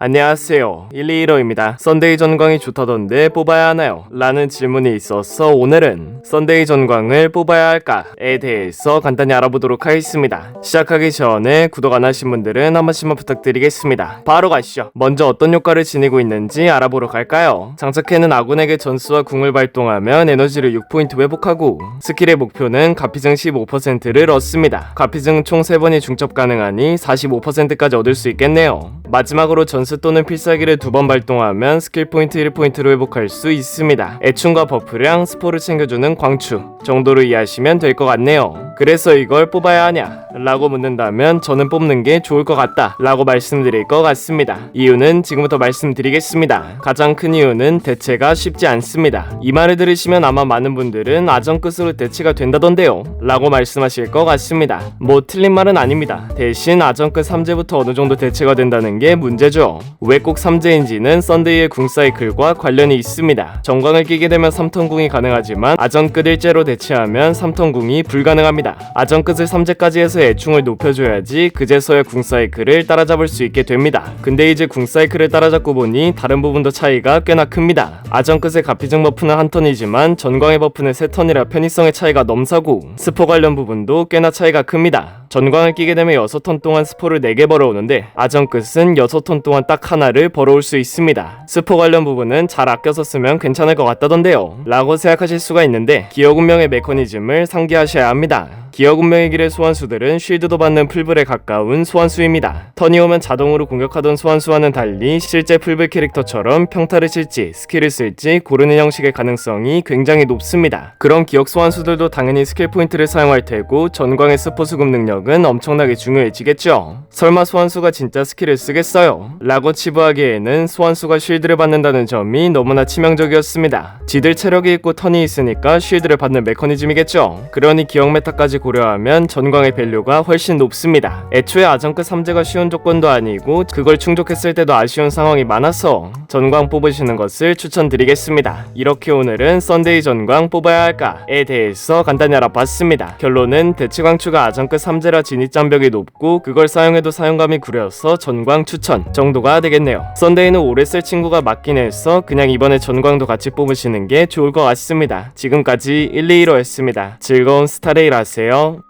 안녕하세요. 121호입니다. 썬데이 전광이 좋다던데 뽑아야 하나요? 라는 질문이 있어서 오늘은 썬데이 전광을 뽑아야 할까에 대해서 간단히 알아보도록 하겠습니다. 시작하기 전에 구독 안 하신 분들은 한 번씩만 부탁드리겠습니다. 바로 가시죠. 먼저 어떤 효과를 지니고 있는지 알아보러 갈까요? 장착해는 아군에게 전수와 궁을 발동하면 에너지를 6포인트 회복하고 스킬의 목표는 가피증 15%를 얻습니다. 가피증 총 3번이 중첩 가능하니 45%까지 얻을 수 있겠네요. 마지막으로 전수 또는 필살기를 두 번 발동하면 스킬 포인트 1포인트로 회복할 수 있습니다. 애충과 버프량, 스포를 챙겨주는 광추 정도로 이해하시면 될 것 같네요. 그래서 이걸 뽑아야 하냐? 라고 묻는다면 저는 뽑는 게 좋을 것 같다 라고 말씀드릴 것 같습니다. 이유는 지금부터 말씀드리겠습니다. 가장 큰 이유는 대체가 쉽지 않습니다. 이 말을 들으시면 아마 많은 분들은 아전 끝으로 대체가 된다던데요 라고 말씀하실 것 같습니다. 뭐 틀린 말은 아닙니다. 대신 아전 끝 3제부터 어느 정도 대체가 된다는 게 문제죠. 왜 꼭 3제인지는 썬데이의 궁 사이클과 관련이 있습니다. 정광을 끼게 되면 3턴 궁이 가능하지만 아전 끝 1제로 대체하면 3턴 궁이 불가능합니다. 아전 끝을 3제까지 해서 애충을 높여줘야지 그제서야 궁 사이클을 따라잡을 수 있게 됩니다. 근데 이제 궁 사이클을 따라잡고 보니 다른 부분도 차이가 꽤나 큽니다. 아전 끝의 가피증 버프는 한 턴이지만 전광의 버프는 세 턴이라 편의성의 차이가 넘사고 스포 관련 부분도 꽤나 차이가 큽니다. 전광을 끼게 되면 6턴 동안 스포를 4개 벌어오는데 아전 끝은 6턴 동안 딱 하나를 벌어올 수 있습니다. 스포 관련 부분은 잘 아껴서 쓰면 괜찮을 것 같다던데요. 라고 생각하실 수가 있는데 기억 운명의 메커니즘을 상기하셔야 합니다. 기억 운명의 길의 소환수들은 쉴드도 받는 풀불에 가까운 소환수입니다. 턴이 오면 자동으로 공격하던 소환수와는 달리 실제 풀불 캐릭터처럼 평타를 칠지 스킬을 쓸지 고르는 형식의 가능성이 굉장히 높습니다. 그런 기억 소환수들도 당연히 스킬 포인트를 사용할 테고 전광의 스포 수급 능력은 엄청나게 중요해지겠죠. 설마 소환수가 진짜 스킬을 쓰겠어요? 라고 치부하기에는 소환수가 쉴드를 받는다는 점이 너무나 치명적이었습니다. 지들 체력이 있고 턴이 있으니까 쉴드를 받는 메커니즘이겠죠. 그러니 기억 메타까지 고려하면 전광의 밸류가 훨씬 높습니다. 애초에 아전급 3제가 쉬운 조건도 아니고 그걸 충족했을 때도 아쉬운 상황이 많아서 전광 뽑으시는 것을 추천드리겠습니다. 이렇게 오늘은 썬데이 전광 뽑아야 할까에 대해서 간단히 알아봤습니다. 결론은 대치광추가 아전급 3제라 진입 장벽이 높고 그걸 사용해도 사용감이 구려서 전광 추천 정도가 되겠네요. 썬데이는 오래 쓸 친구가 맞긴 해서 그냥 이번에 전광도 같이 뽑으시는 게 좋을 것 같습니다. 지금까지 121호였습니다. 즐거운 스타레일 하세요. 안녕.